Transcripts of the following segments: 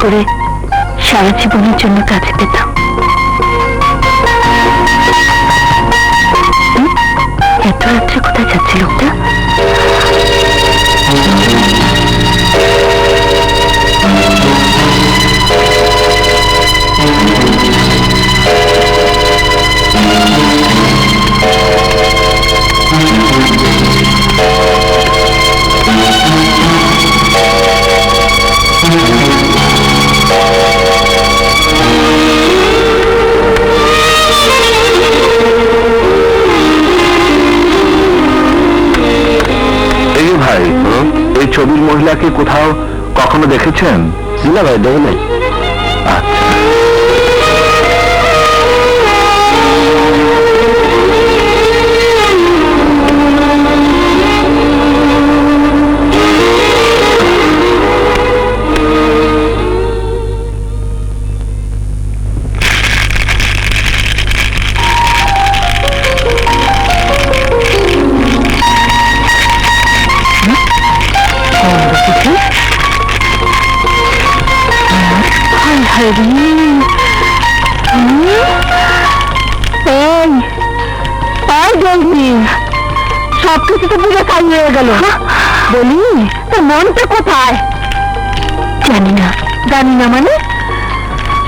করে সারা জীবনের জন্য কাছে পেতাম? এত রাত্রে কোথায় যাচ্ছে লোকটা ভাই এই ছবির মহিলাকে কোথাও কখনো দেখেছেন? না ভাই দেখে নাই আচ্ছা। হায় হায় রে। হুম? এই, এই জলদি সব কিছু তো পুরো কাজ হয়ে গেল বলি তোর মনটা কোথায় জানি না জানি না মানে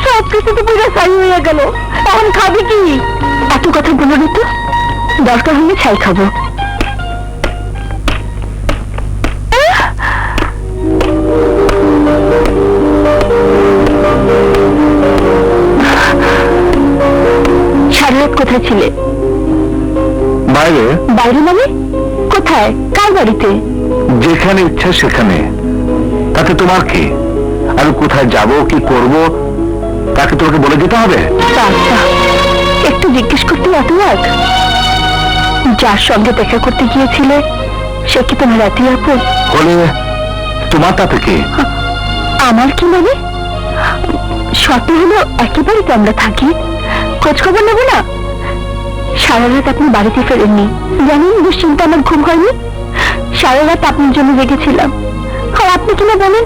সব কিছু তো পুরো ছাই হয়ে গেল এখন খাবি কি এত কথা বলো না তো দরকার হলে ছাই খাব শারলট কোথায় ছিলে? বাইরে? বাইরে মানে? কোথায়? কার বাড়িতে? যেখানে ইচ্ছা সেখানে। তাতে তোমার কি? আমি কোথায় যাব কি করব তাকে তোমাকে বলে দিতে হবে? আচ্ছা একটু জিজ্ঞেস করতে এত রাগ যার সঙ্গে দেখা করতে গিয়েছিলে সে কি তোমার রাতি আপন? হলে তোমার তাতে কি? আমার কি মানে? শর্ত হলো একেবারে তো আমরা থাকি। খোঁজ খবর নেব না? সারা রাত আপনি বাড়িতে ফেরেননি। জানেন দুশ্চিন্তা আমার ঘুম হয়নি? সারা রাত আপনার জন্য জেগেছিলাম। আর আপনি কিনা বলেন?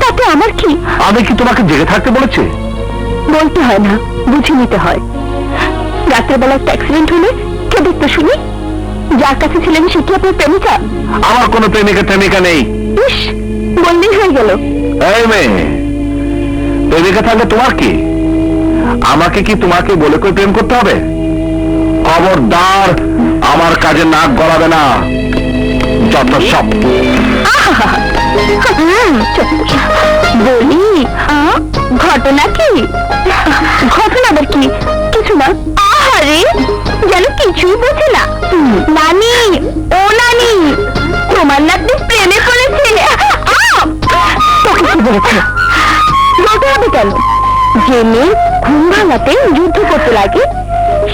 তাতে আমার কি? আমি কি তোমাকে জেগে থাকতে বলেছি? বলতে হয় না বুঝে নিতে হয়। রাতের বেলা একটা অ্যাক্সিডেন্ট হলে কে দেখতে শুনি? যার কাছে ছিলেন সে কি আপনার প্রেমিকা? আমার কোনো প্রেমিকা প্রেমিকা নেই। ইস বললেই হয়ে গেল। এই মেয়ে প্রেমিকা থাকলে তোমার কি? আমাকে কি তোমাকে বলে করে প্রেম করতে হবে? খবরদার, আমার কাজে নাক গলাবে না। যত সব। বলি ঘটনা কি? ঘটনা আবার কি? কিছু না। আহারে, যেন কিছুই না। নানি, ও নানি, তোমার নাতনি প্রেমে তোকে কি বলেছে? বলতে কেন? যে মেয়ে ঘুম ভাঙাতে যুদ্ধ করতে লাগে।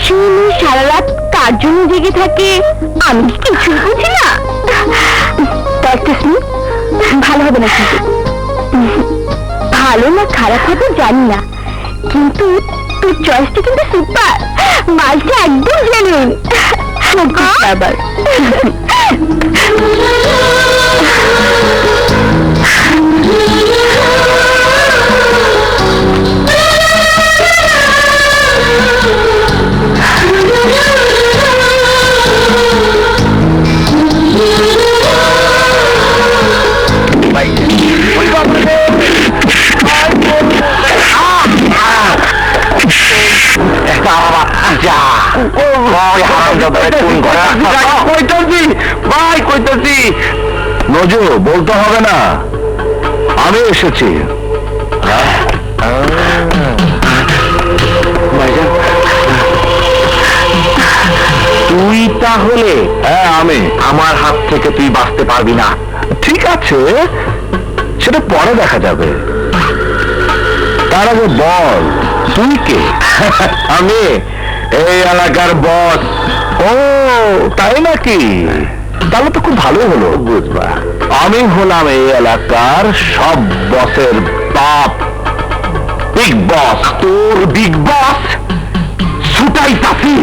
সে মেয়ে সারা রাত কার জন্য জেগে থাকে? আমি কি কিছুই বুঝি না? দেখতেছি ভালো হবে না কিন্তু। ভালো না খারাপ হবে জানি না। কিন্তু তোর চয়েসটা কিন্তু সুপার মালটা একদম জেনুইন আবার। ভাই কইতেছি। নজু বলতে হবে না। আমি এসেছি। তুই তাহলে হ্যাঁ আমি। আমার হাত থেকে তুই বাঁচতে পারবি না। ঠিক আছে সেটা পরে দেখা যাবে। তার আগে বল তুই কে? আমি। এই এলাকার বস ও তাই নাকি? তাহলে তো খুব ভালো হলো। বুঝবা আমি হলাম এই এলাকার সব বসের বাপ। বিগ বস তোর বিগ বস সুটাই তাফি